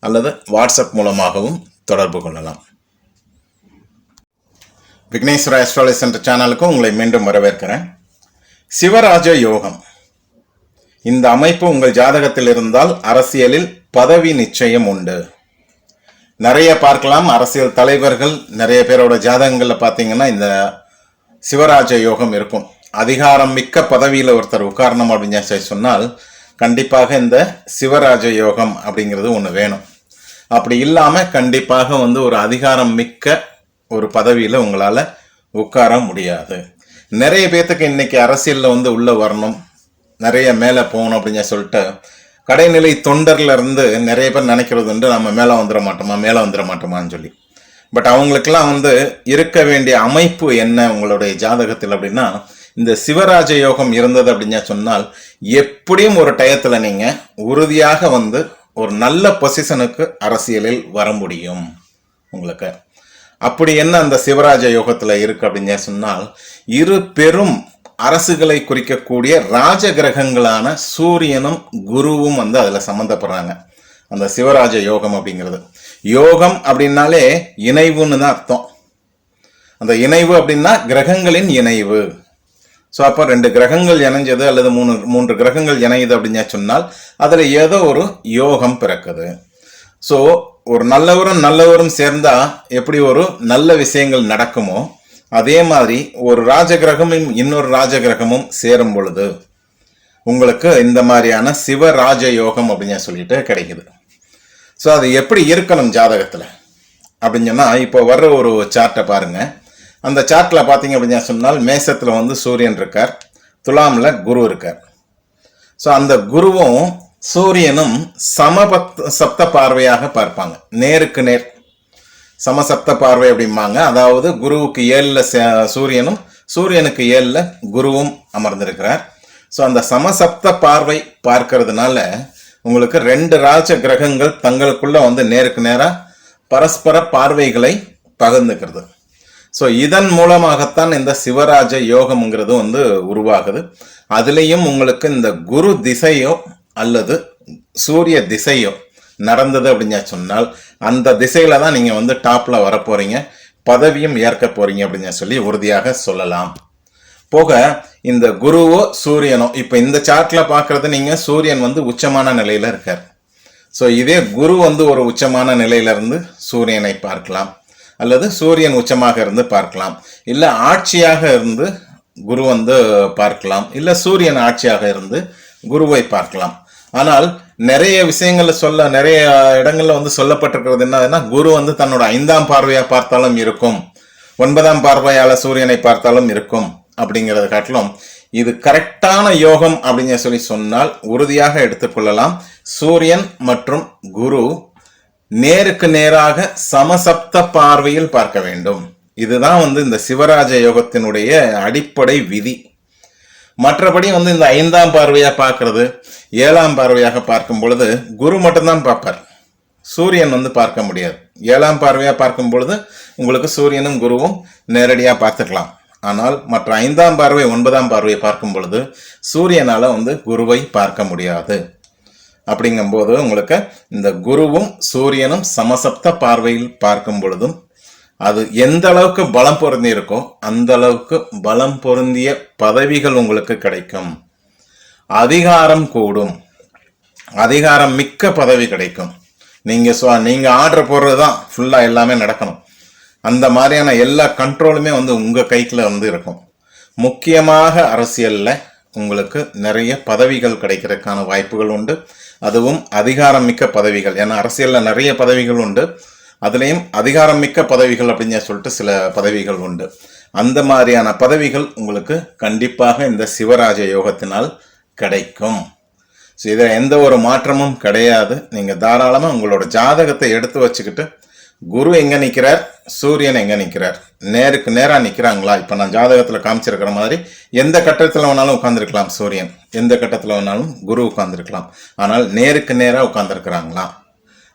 அல்லது வாட்ஸ்அப் மூலமாகவும் தொடர்பு கொள்ளலாம். விக்னேஸ்வர அஸ்ட்ராலஜி சென்டர் சேனலுக்கு உங்களை மீண்டும் வரவேற்கிறேன். சிவராஜ யோகம். இந்த அமைப்பு உங்கள் ஜாதகத்தில் இருந்தால் அரசியலில் பதவி நிச்சயம் உண்டு. நிறைய பார்க்கலாம். அரசியல் தலைவர்கள் நிறைய பேரோட ஜாதகங்களில் பார்த்தீங்கன்னா இந்த சிவராஜ யோகம் இருக்கும். அதிகாரம் மிக்க பதவியில் ஒருத்தர் உட்காரணும் அப்படின்னு சொல்லி சொன்னால் கண்டிப்பாக இந்த சிவராஜ யோகம் அப்படிங்கிறது ஒன்று வேணும். அப்படி இல்லாமல் கண்டிப்பாக வந்து ஒரு அதிகாரம் மிக்க ஒரு பதவியில் உங்களால் உட்கார முடியாது. நிறைய பேர்த்துக்கு இன்னைக்கு அரசியலில் வந்து உள்ளே வரணும். நிறைய மேலே போகணும் அப்படின்னு சொல்லிட்டு கடைநிலை தொண்டர்ல இருந்து நிறைய பேர் நினைக்கிறது உண்டு நம்ம மேலே வந்துட மாட்டோமா மேலே வந்துட மாட்டோமான்னு சொல்லி. பட் அவங்களுக்கெல்லாம் வந்து இருக்க வேண்டிய அமைப்பு என்ன உங்களுடைய ஜாதகத்தில் அப்படின்னா இந்த சிவராஜ யோகம் இருந்தது அப்படின்னு சொன்னால் எப்படியும் ஒரு டயத்தில் நீங்கள் உறுதியாக வந்து ஒரு நல்ல பொசிஷனுக்கு அரசியலில் வர முடியும் உங்களுக்கு. அப்படி என்ன அந்த சிவராஜ யோகத்தில் இருக்கு அப்படின்னு சொன்னால் இரு பெரும் அரசுகளை குறிக்கக்கூடிய ராஜ கிரகங்களான சூரியனும் குருவும் வந்து அதில் சம்மந்தப்படுறாங்க. அந்த சிவராஜ யோகம் அப்படிங்கிறது. யோகம் அப்படின்னாலே இணைவுன்னு தான் அர்த்தம். அந்த இணைவு அப்படின்னா கிரகங்களின் இணைவு. ஸோ அப்போ ரெண்டு கிரகங்கள் இணைஞ்சது அல்லது மூணு மூன்று கிரகங்கள் இணையுது அப்படின்னு சொன்னால் அதில் ஏதோ ஒரு யோகம் பிறக்குது. ஸோ ஒரு நல்லவரும் நல்லவரும் சேர்ந்தால் எப்படி ஒரு நல்ல விஷயங்கள் நடக்குமோ அதே மாதிரி ஒரு ராஜகிரகமும் இன்னொரு ராஜகிரகமும் சேரும் பொழுது உங்களுக்கு இந்த மாதிரியான சிவராஜ யோகம் அப்படின்னு சொல்லிட்டு கிடைக்குது. ஸோ அது எப்படி இருக்கணும் ஜாதகத்தில்? அப்படின்னு சொன்னால் இப்போ வர்ற ஒரு சார்ட்டை பாருங்கள் அந்த சார்ட்டில் பார்த்தீங்க அப்படின்னு சொன்னால் மேசத்தில் வந்து சூரியன் இருக்கார் துலாமில் குரு இருக்கார். ஸோ அந்த குருவும் சூரியனும் சமபத் சப்த பார்வையாக பார்ப்பாங்க. நேருக்கு நேர். சமசப்த பார்வை அப்படிம்பாங்க. அதாவது குருவுக்கு ஏழில் சூரியனும் சூரியனுக்கு ஏழில் குருவும் அமர்ந்திருக்கிறார். ஸோ அந்த சமசப்த பார்வை பார்க்கறதுனால உங்களுக்கு ரெண்டு ராஜ கிரகங்கள் தங்களுக்குள்ள வந்து நேருக்கு நேராக பரஸ்பர பார்வைகளை பகிர்ந்துக்கிறது. ஸோ இதன் மூலமாகத்தான் இந்த சிவராஜ யோகம்ங்கிறது வந்து உருவாகுது. அதுலேயும் உங்களுக்கு இந்த குரு திசையோ அல்லது சூரிய திசையோ நடந்தது அப்படின்னு சொன்னால் அந்த திசையில தான் நீங்கள் வந்து டாப்பில் வர போறீங்க பதவியும் ஏற்க போறீங்க அப்படின்னு சொல்லி உறுதியாக சொல்லலாம். போக இந்த குருவோ சூரியனோ இப்போ இந்த சார்ட்டில் பார்க்கறது நீங்கள் சூரியன் வந்து உச்சமான நிலையில் இருக்கார். ஸோ இதே குரு வந்து ஒரு உச்சமான நிலையில இருந்து சூரியனை பார்க்கலாம். அல்லது சூரியன் உச்சமாக இருந்து பார்க்கலாம். இல்லை ஆட்சியாக இருந்து குரு வந்து பார்க்கலாம். இல்லை சூரியன் ஆட்சியாக இருந்து குருவை பார்க்கலாம். ஆனால் நிறைய விஷயங்கள்ல சொல்ல நிறைய இடங்கள்ல வந்து சொல்லப்பட்டிருக்கிறது என்னதுன்னா குரு வந்து தன்னோட ஐந்தாம் பார்வையா பார்த்தாலும் இருக்கும். ஒன்பதாம் பார்வையால சூரியனை பார்த்தாலும் இருக்கும் அப்படிங்கிறத காட்டிலும் இது கரெக்டான யோகம் அப்படின்னு சொல்லி சொன்னால் உறுதியாக எடுத்துக்கொள்ளலாம் சூரியன் மற்றும் குரு நேருக்கு நேராக சமசப்த பார்வையில் பார்க்க வேண்டும். இதுதான் வந்து இந்த சிவராஜ யோகத்தினுடைய அடிப்படை விதி. மற்றபடி வந்து இந்த ஐந்தாம் பார்வையாக பார்க்கறது ஏழாம் பார்வையாக பார்க்கும் பொழுது குரு மட்டும்தான் பார்ப்பார். சூரியன் வந்து பார்க்க முடியாது. ஏழாம் பார்வையாக பார்க்கும் பொழுது உங்களுக்கு சூரியனும் குருவும் நேரடியாக பார்த்துக்கலாம். ஆனால் மற்ற ஐந்தாம் பார்வை ஒன்பதாம் பார்வையை பார்க்கும் பொழுது சூரியனால் வந்து குருவை பார்க்க முடியாது. அப்படிங்கும்போது உங்களுக்கு இந்த குருவும் சூரியனும் சமசப்த பார்வையில் பார்க்கும் பொழுதும் அது எந்த அளவுக்கு பலம் பொருந்தி இருக்கோ அந்த அளவுக்கு பலம் பொருந்திய பதவிகள் உங்களுக்கு கிடைக்கும். அதிகாரம் கூடும். அதிகாரம் மிக்க பதவி கிடைக்கும். நீங்கள் ஸோ நீங்கள் ஆர்டர் போடுறது தான் ஃபுல்லாக எல்லாமே நடக்கணும். அந்த மாதிரியான எல்லா கண்ட்ரோலுமே வந்து உங்கள் கைக்கில் வந்து இருக்கும். முக்கியமாக அரசியலில் உங்களுக்கு நிறைய பதவிகள் கிடைக்கிறதுக்கான வாய்ப்புகள் உண்டு. அதுவும் அதிகாரம் மிக்க பதவிகள். ஏன்னா அரசியலில் நிறைய பதவிகள் உண்டு. அதுலேயும் அதிகாரம் மிக்க பதவிகள் அப்படின்னு சொல்லிட்டு சில பதவிகள் உண்டு. அந்த மாதிரியான பதவிகள் உங்களுக்கு கண்டிப்பாக இந்த சிவராஜ யோகத்தினால் கிடைக்கும். ஸோ இதில் எந்த ஒரு மாற்றமும் கிடையாது. நீங்கள் தாராளமாக உங்களோட ஜாதகத்தை எடுத்து வச்சுக்கிட்டு குரு எங்கே நிற்கிறார் சூரியன் எங்கே நிற்கிறார் நேருக்கு நேராக நிற்கிறாங்களா இப்போ நான் ஜாதகத்தில் காமிச்சிருக்கிற மாதிரி எந்த கட்டத்தில் வேணாலும் உட்காந்துருக்கலாம் சூரியன். எந்த கட்டத்தில் வேணாலும் குரு உட்காந்துருக்கலாம் ஆனால் நேருக்கு நேராக உட்காந்துருக்குறாங்களா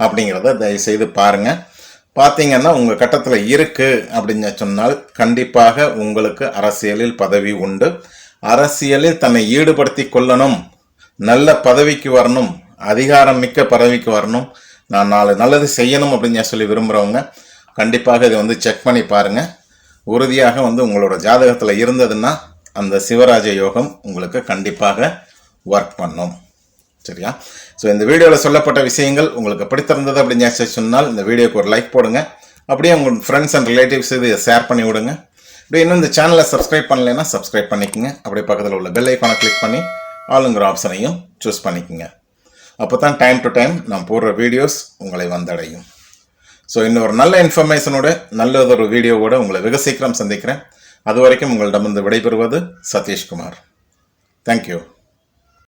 அப்படிங்கிறத தயவு செய்து பார்த்தீங்கன்னா உங்கள் கட்டத்தில் இருக்குது அப்படின்னு சொன்னால் கண்டிப்பாக உங்களுக்கு அரசியலில் பதவி உண்டு. அரசியலில் தன்னை ஈடுபடுத்தி கொள்ளணும். நல்ல பதவிக்கு வரணும். அதிகாரம் மிக்க பதவிக்கு வரணும். நான் நாலு நல்லது செய்யணும் அப்படின்னு சொல்லி விரும்புகிறவங்க கண்டிப்பாக இதை வந்து செக் பண்ணி பாருங்கள் உறுதியாக வந்து உங்களோட ஜாதகத்தில் இருந்ததுன்னா அந்த சிவராஜ யோகம் உங்களுக்கு கண்டிப்பாக ஒர்க் பண்ணும். சரியா? ஸோ இந்த வீடியோவில் சொல்லப்பட்ட விஷயங்கள் உங்களுக்கு பிடித்திருந்தது அப்படின்னு சொன்னால் இந்த வீடியோக்கு ஒரு லைக் போடுங்க. அப்படியே உங்கள் ஃப்ரெண்ட்ஸ் அண்ட் ரிலேட்டிவ்ஸ் இது ஷேர் பண்ணி விடுங்க. அப்படியே இன்னும் இந்த சேனலை சப்ஸ்கிரைப் பண்ணலைன்னா சப்ஸ்கிரைப் பண்ணிக்கோங்க. அப்படியே பக்கத்தில் உள்ள பெல் ஐக்கானை கிளிக் பண்ணி ஆளுங்கிற ஆப்ஷனையும் சூஸ் பண்ணிக்கோங்க. அப்போ தான் டைம் டு டைம் நான் போடுற வீடியோஸ் உங்களை வந்தடையும். ஸோ இன்னொரு நல்ல இன்ஃபர்மேஷனோட நல்லதொரு வீடியோவோட உங்களை வெகு சீக்கிரம் சந்திக்கிறேன். அது வரைக்கும் உங்களிடமிருந்து விடைபெறுவது சதீஷ்குமார். தேங்க்யூ